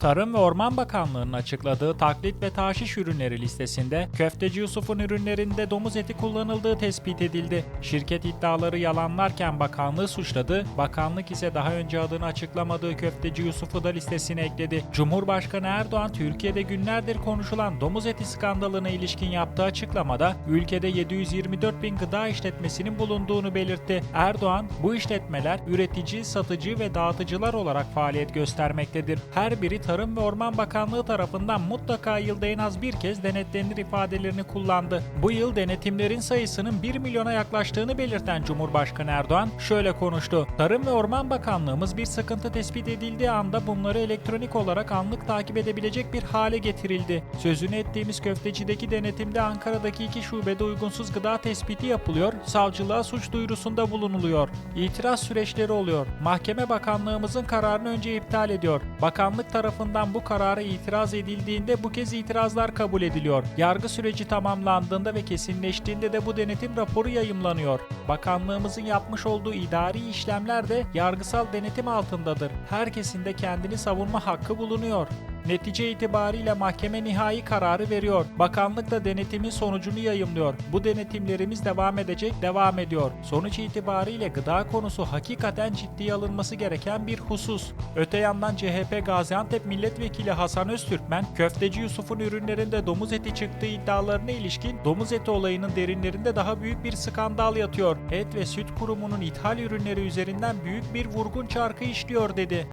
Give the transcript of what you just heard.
Tarım ve Orman Bakanlığı'nın açıkladığı taklit ve taşiş ürünleri listesinde Köfteci Yusuf'un ürünlerinde domuz eti kullanıldığı tespit edildi. Şirket iddiaları yalanlarken bakanlığı suçladı, bakanlık ise daha önce adını açıklamadığı Köfteci Yusuf'u da listesine ekledi. Cumhurbaşkanı Erdoğan Türkiye'de günlerdir konuşulan domuz eti skandalına ilişkin yaptığı açıklamada ülkede 724 bin gıda işletmesinin bulunduğunu belirtti. Erdoğan, bu işletmeler üretici, satıcı ve dağıtıcılar olarak faaliyet göstermektedir. Her biri Tarım ve Orman Bakanlığı tarafından mutlaka yılda en az bir kez denetlenir ifadelerini kullandı. Bu yıl denetimlerin sayısının 1 milyona yaklaştığını belirten Cumhurbaşkanı Erdoğan şöyle konuştu. Tarım ve Orman Bakanlığımız bir sıkıntı tespit edildiği anda bunları elektronik olarak anlık takip edebilecek bir hale getirildi. Sözünü ettiğimiz köftecideki denetimde Ankara'daki iki şubede uygunsuz gıda tespiti yapılıyor, savcılığa suç duyurusunda bulunuluyor. İtiraz süreçleri oluyor. Mahkeme Bakanlığımızın kararını önce iptal ediyor. Bakanlık tarafından bu karara itiraz edildiğinde bu kez itirazlar kabul ediliyor. Yargı süreci tamamlandığında ve kesinleştiğinde de bu denetim raporu yayımlanıyor. Bakanlığımızın yapmış olduğu idari işlemler de yargısal denetim altındadır. Herkesin de kendini savunma hakkı bulunuyor. Netice itibariyle mahkeme nihai kararı veriyor. Bakanlık da denetimin sonucunu yayımlıyor. Bu denetimlerimiz devam edecek, devam ediyor. Sonuç itibariyle gıda konusu hakikaten ciddiye alınması gereken bir husus. Öte yandan CHP Gaziantep Milletvekili Hasan Öztürkmen, köfteci Yusuf'un ürünlerinde domuz eti çıktığı iddialarına ilişkin domuz eti olayının derinlerinde daha büyük bir skandal yatıyor. Et ve Süt Kurumu'nun ithal ürünleri üzerinden büyük bir vurgun çarkı işliyor dedi.